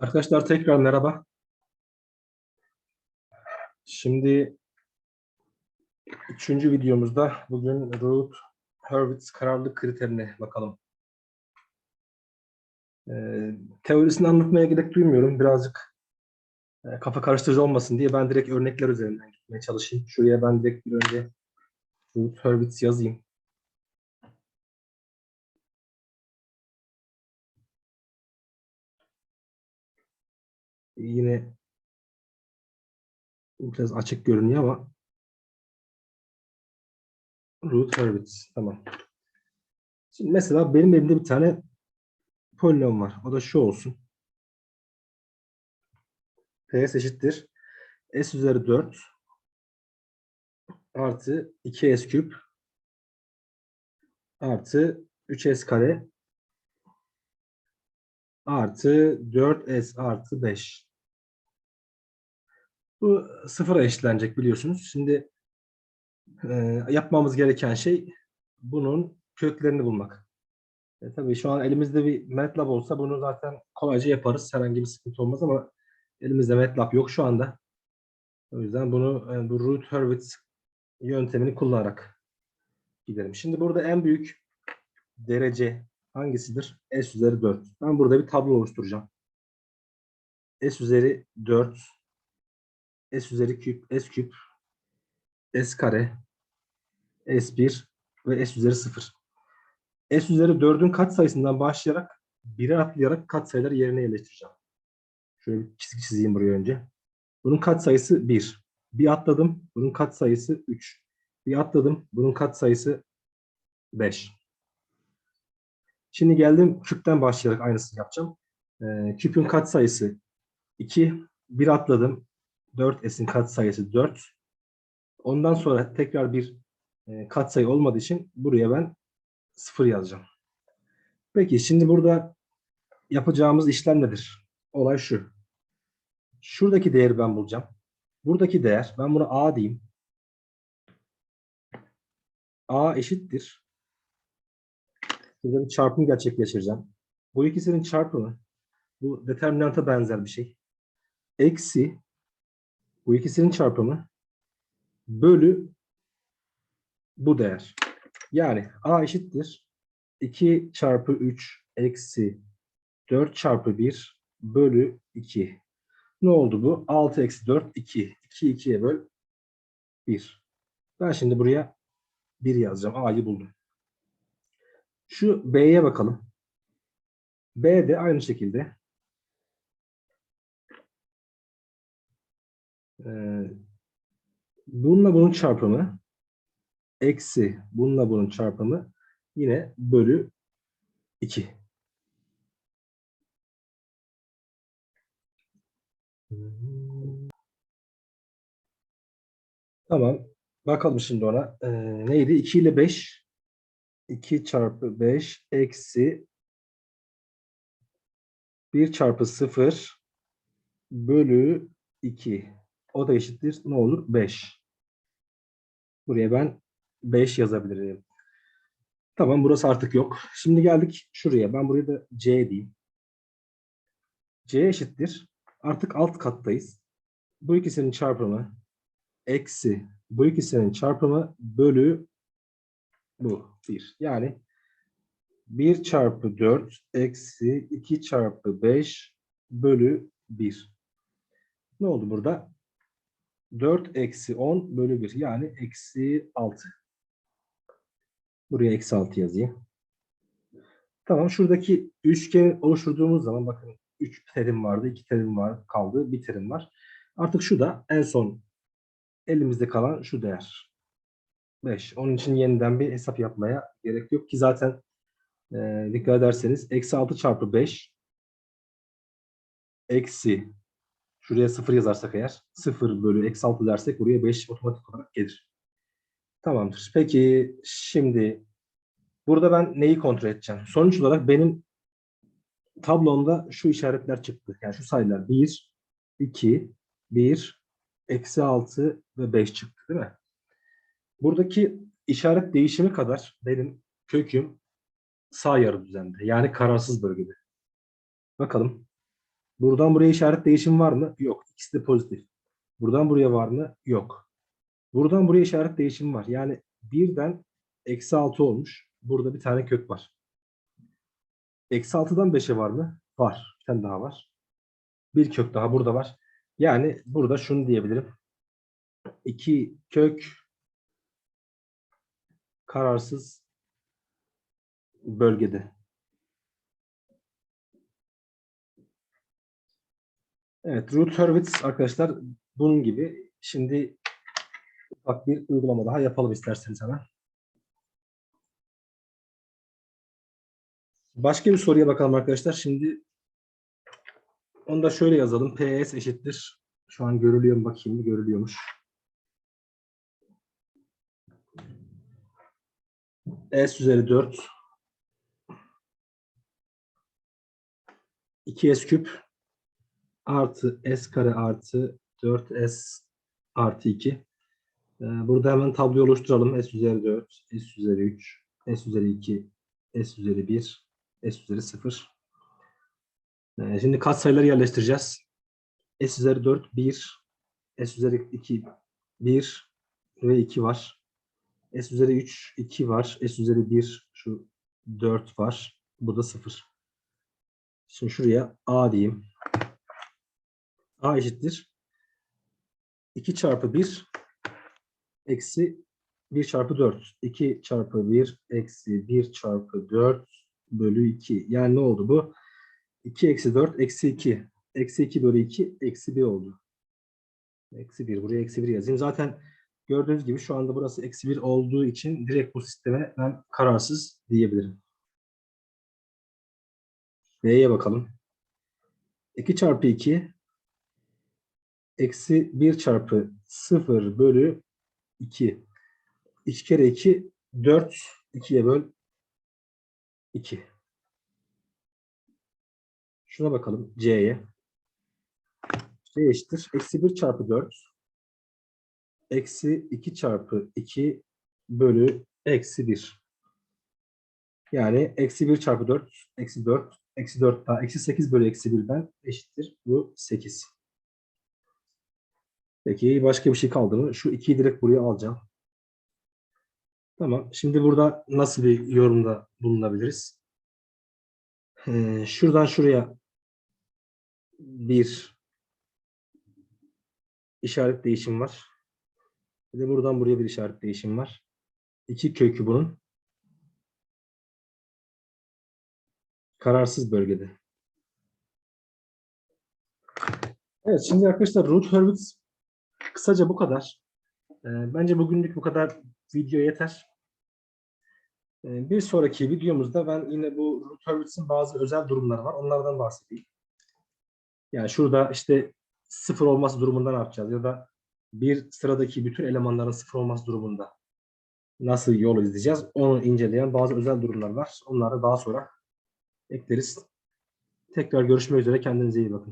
Arkadaşlar tekrar merhaba. Şimdi üçüncü videomuzda bugün Ruth Hurwitz kararlılık kriterine bakalım. Ee, teorisini anlatmaya gerek duymuyorum. Birazcık e, kafa karıştırıcı olmasın diye ben direkt örnekler üzerinden gitmeye çalışayım. Şuraya ben direkt bir önce Ruth Hurwitz yazayım. Yine biraz açık görünüyor ama Ruth Hurwitz. Tamam. Şimdi mesela benim elimde bir tane polinom var. O da şu olsun. Ps eşittir. S üzeri 4 artı 2s küp artı 3s kare artı 4s artı 5. Bu sıfıra eşitlenecek biliyorsunuz. Şimdi e, yapmamız gereken şey bunun köklerini bulmak. E, tabii şu an elimizde bir MATLAB olsa bunu zaten kolayca yaparız. Herhangi bir sıkıntı olmaz ama elimizde MATLAB yok şu anda. O yüzden bunu e, bu Ruth Hurwitz yöntemini kullanarak gidelim. Şimdi burada en büyük derece hangisidir? S üzeri 4. Ben burada bir tablo oluşturacağım. S üzeri 4 S üzeri küp, S küp, S kare, S1 ve S üzeri 0. S üzeri 4'ün katsayısından başlayarak 1'e atlayarak katsayıları yerine yerleştireceğim. Şöyle bir çizgi çizeyim buraya önce. Bunun katsayısı 1. Bir atladım. Bunun katsayısı 3. Bir atladım. Bunun katsayısı 5. Şimdi geldim küpten başlayarak aynısını yapacağım. Ee, küpün katsayısı 2. Bir atladım. 4s'in katsayısı 4. Ondan sonra tekrar bir e, katsayı olmadığı için buraya ben 0 yazacağım. Peki şimdi burada yapacağımız işlem nedir? Olay şu. Şuradaki değeri ben bulacağım. Buradaki değer, ben buna a diyeyim. a eşittir. Burada bir çarpım gerçekleştireceğim. Bu ikisinin çarpımı, bu determinanta benzer bir şey. Eksi bu ikisinin çarpımı bölü bu değer. Yani a eşittir 2 çarpı 3 eksi 4 çarpı 1 bölü 2. Ne oldu bu? 6 eksi 4 2. 2 2'ye böl 1. Ben şimdi buraya 1 yazacağım. A'yı buldum. Şu B'ye bakalım. B de aynı şekilde Ee, bununla bunun çarpımı eksi bununla bunun çarpımı yine bölü 2. Tamam. Bakalım şimdi ona. Ee, neydi? 2 ile 5. 2 çarpı 5 eksi 1 çarpı 0 bölü 2. O da eşittir. Ne olur? 5. Buraya ben 5 yazabilirim. Tamam burası artık yok. Şimdi geldik şuraya. Ben buraya da C diyeyim. C eşittir. Artık alt kattayız. Bu ikisinin çarpımı eksi bu ikisinin çarpımı bölü bu 1. Yani 1 çarpı 4 eksi 2 çarpı 5 bölü 1. Ne oldu burada? 4 eksi 10 bölü 1 yani eksi 6. Buraya eksi 6 yazayım. Tamam şuradaki üçgeni oluşturduğumuz zaman bakın 3 terim vardı, 2 terim var kaldı, bir terim var. Artık şu da en son elimizde kalan şu değer. 5. Onun için yeniden bir hesap yapmaya gerek yok ki zaten e, dikkat ederseniz eksi 6 çarpı 5 eksi Şuraya 0 yazarsak eğer 0 bölü eksi 6 dersek buraya 5 otomatik olarak gelir. Tamamdır. Peki şimdi burada ben neyi kontrol edeceğim? Sonuç olarak benim tablomda şu işaretler çıktı. Yani şu sayılar 1, 2, 1, eksi 6 ve 5 çıktı değil mi? Buradaki işaret değişimi kadar benim köküm sağ yarı düzende. Yani kararsız bölgede. Bakalım. Buradan buraya işaret değişim var mı? Yok. İkisi de pozitif. Buradan buraya var mı? Yok. Buradan buraya işaret değişim var. Yani birden eksi 6 olmuş. Burada bir tane kök var. Eksi 6'dan 5'e var mı? Var. Bir tane daha var. Bir kök daha burada var. Yani burada şunu diyebilirim. 2 kök kararsız bölgede. Evet, root Hurwitz arkadaşlar bunun gibi. Şimdi ufak bir uygulama daha yapalım isterseniz hemen. Başka bir soruya bakalım arkadaşlar. Şimdi onu da şöyle yazalım. PS eşittir. Şu an görülüyor mu bakayım? Görülüyormuş. S üzeri 4 2S küp artı S kare artı 4S artı 2. Ee, burada hemen tabloyu oluşturalım. S üzeri 4, S üzeri 3, S üzeri 2, S üzeri 1, S üzeri 0. Ee, şimdi katsayıları yerleştireceğiz. S üzeri 4, 1, S üzeri 2, 1 ve 2 var. S üzeri 3, 2 var. S üzeri 1, şu 4 var. Bu da 0. Şimdi şuraya A diyeyim. A eşittir. 2 çarpı 1 eksi 1 çarpı 4. 2 çarpı 1 eksi 1 çarpı 4 bölü 2. Yani ne oldu bu? 2 eksi 4 eksi 2. Eksi 2 bölü 2 eksi 1 oldu. Eksi 1. Buraya eksi 1 yazayım. Zaten gördüğünüz gibi şu anda burası eksi 1 olduğu için direkt bu sisteme ben kararsız diyebilirim. B'ye bakalım. 2 çarpı 2 eksi 1 çarpı 0 bölü 2. 2 kere 2 4 2'ye böl 2. Şuna bakalım C'ye. C eşittir. Eksi 1 çarpı 4 eksi 2 çarpı 2 bölü eksi 1. Yani eksi 1 çarpı 4 eksi 4 eksi 4 daha eksi 8 bölü eksi 1'den eşittir. Bu 8. Peki başka bir şey kaldı mı? Şu 2'yi direkt buraya alacağım. Tamam. Şimdi burada nasıl bir yorumda bulunabiliriz? Ee, şuradan şuraya bir işaret değişim var. Bir de buradan buraya bir işaret değişim var. İki kökü bunun. Kararsız bölgede. Evet şimdi arkadaşlar root Hurwitz kısaca bu kadar. Ee, bence bugünlük bu kadar video yeter. Ee, bir sonraki videomuzda ben yine bu root Hurwitz'in bazı özel durumları var. Onlardan bahsedeyim. Yani şurada işte sıfır olması durumunda ne yapacağız? Ya da bir sıradaki bütün elemanların sıfır olması durumunda nasıl yol izleyeceğiz? Onu inceleyen bazı özel durumlar var. Onları daha sonra ekleriz. Tekrar görüşmek üzere. Kendinize iyi bakın.